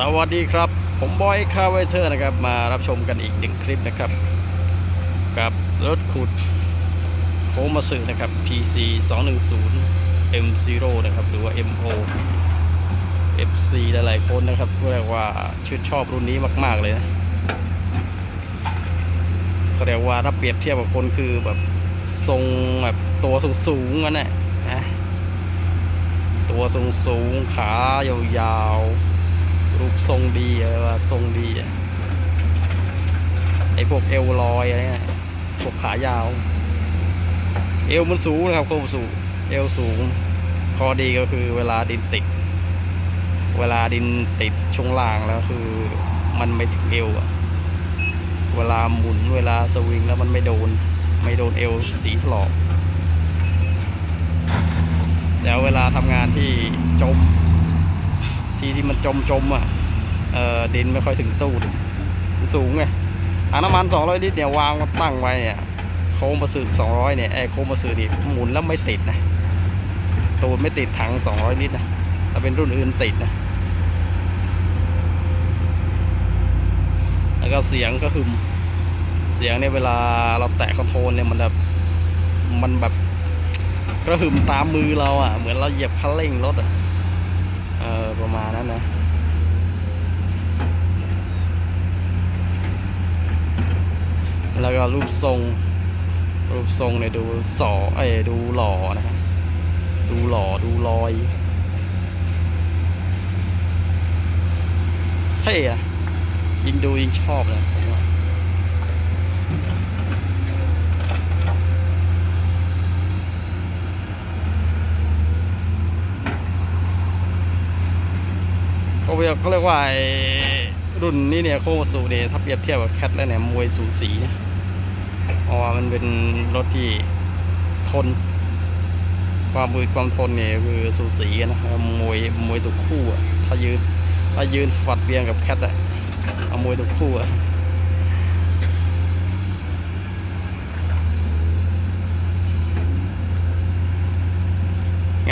สวัสดีครับ ผมบอยคาร์ไวเทอร์นะครับ มารับชมกันอีกหนึ่งคลิปนะครับ กับรถขุดโคมาสึนะครับ PC 210 M0 นะครับ หรือว่า MO FC หลายๆคนนะครับเรียกว่าชื่นชอบรุ่นนี้มาก ๆ เลยนะก็เรียกว่าถ้าเปรียบเทียบกับคนคือแบบทรงแบบตัวสูงๆกันนะนะตัวสูงๆขายาวๆ รูปทรงดีอะไรว่าทรงดีไอพวกเอวลอยอะไรเงี้ยพวกขายาว เอวมันสูงนะครับโคมสูงเอวสูงข้อดีก็คือเวลาดินติด เวลาดินติดช่วงล่างแล้วคือมันไม่ถึงเอวอะเวลาหมุนเวลาสวิงแล้วมันไม่โดน ไม่โดนเอวสีถลอกแล้วเวลาทำงานที่จม ที่ที่มันจมจมอะเออดินไม่ค่อยถึงตู้สูงไงถังน้ำมัน 200 ลิตรเนี่ยวางมาตั้งไว้เนี่ยโค้งประสือ200 เนี่ยไอ้โค้งประสือนี่หมุนแล้วไม่ติดนะตูดไม่ติดถัง 200 ลิตรนะถ้าเป็นรุ่นอื่นติดนะแล้วก็เสียงก็คือเสียงเนี่ยเวลาเราแตะคอนโทรลเนี่ยมันแบบมันแบบกระหึ่มตามมือเราอะ เหมือนเราเหยียบคันเร่งรถอะ ประมาณนั้นนะแล้วก็รูปทรง รูปทรงเนี่ยดูสอเอ้ดูหล่อนะครับ ดูหล่อดูลอยเท่อะยิงดูยิงชอบเลยผมว่า เขาเรียกว่ารุ่นนี้เนี่ยโคสูเนี่ยถ้าเปรียบเทียบกับแคทแล้วเนี่ยมวยสูสีเพราะว่ามันเป็นรถที่ทน ความมือความทนเนี่ยคือสูสีนะมวยมวยตุกคู่อะถ้ายืนถ้ายืนฝัดเบียงกับแคทอะเอามวยตุกคู่อะ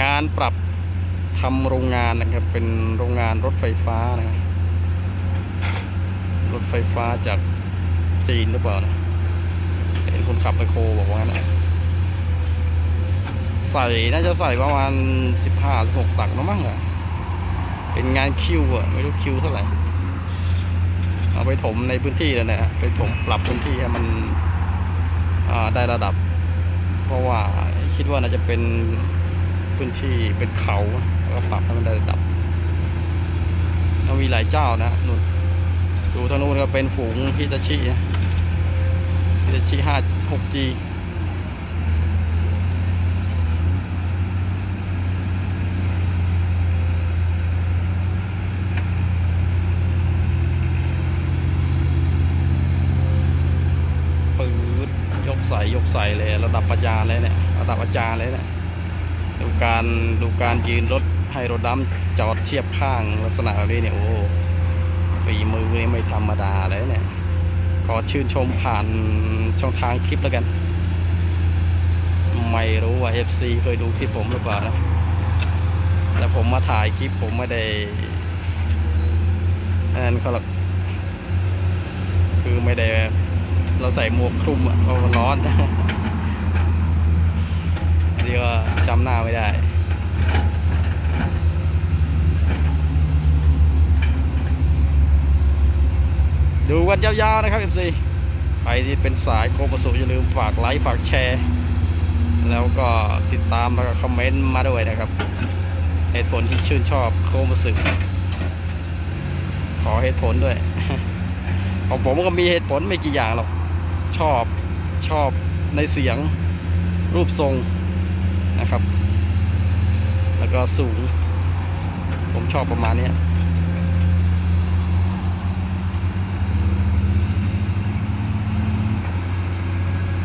งานปรับ ทำโรงงานนะครับ เป็นโรงงานรถไฟฟ้านะครับรถไฟฟ้าจากจีนหรือเปล่านะเห็นคนขับไปโคบอกว่างั้นนะใส่น่าจะใส่ประมาณสิบห้าหกตักนะมั้งอะเป็นงานคิวอะไม่รู้คิวเท่าไหร่เอาไปถมในพื้นที่แล้วเนี่ยไปถมปรับพื้นที่ให้มันได้ระดับ เพราะว่าคิดว่าน่าจะเป็น พื้นที่เป็นเขาแล้วก็ปรับให้มันได้ระดับแล้วมีหลายเจ้านะนู่นดูทางนู้นก็เป็นฝูงฮิตาชิฮิตาชิห้าหกจีปืดยกใส่ยกใส่เลย ระดับอาจาเลยเนี่ย ระดับอาจารย์เลยเนี่ย ดูการดูการยืนรถให้รถดำจอดเทียบข้างลักษณะแบบนี้เนี่ยโอ้ฝีมือนี่ไม่ธรรมดาเลยเนี่ยขอชื่นชมผ่านช่องทางคลิปแล้วกัน ไม่รู้ว่า FC เคยดูคลิปผมหรือเปล่านะแต่ผมมาถ่ายคลิปผมไม่ได้นั่นเขาหรอกคือไม่ได้เราใส่หมวกคลุมอะเพราะร้อน จำหน้าไม่ได้ ดูกันยาวๆนะครับ FC ใครที่เป็นสายโคมสุอย่าลืมฝากไลค์ฝากแชร์ แล้วก็ติดตามแล้วก็คอมเมนต์มาด้วยนะครับเหตุผลที่ชื่นชอบโคมสุขอเหตุผลด้วย ของผมก็มีเหตุผลไม่กี่อย่างหรอก ชอบชอบในเสียงรูปทรง นะครับ แล้วก็สูง ผมชอบประมาณนี้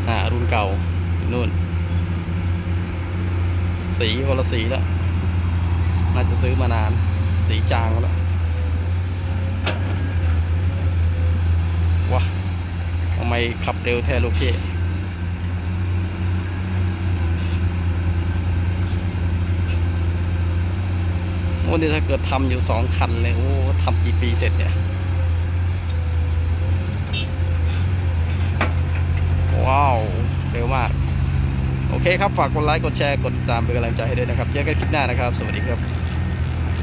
อ่ารุ่นเก่านู่น สีคนละสีแล้ว น่าจะซื้อมานาน สีจางแล้วว้าทำไมขับเร็วแท้ลูกพี่ โมอ้นี่ถ้าเกิดทำอยู่สองคันเลยโอ้ทำกี่ปีเสร็จเนี่ยว้าวเร็วมาก โอเคครับ ฝากกดไลค์ กดแชร์ กดติดตามเป็นกำลังใจให้ด้วยนะครับ เจอกันคลิปหน้านะครับ สวัสดีครับ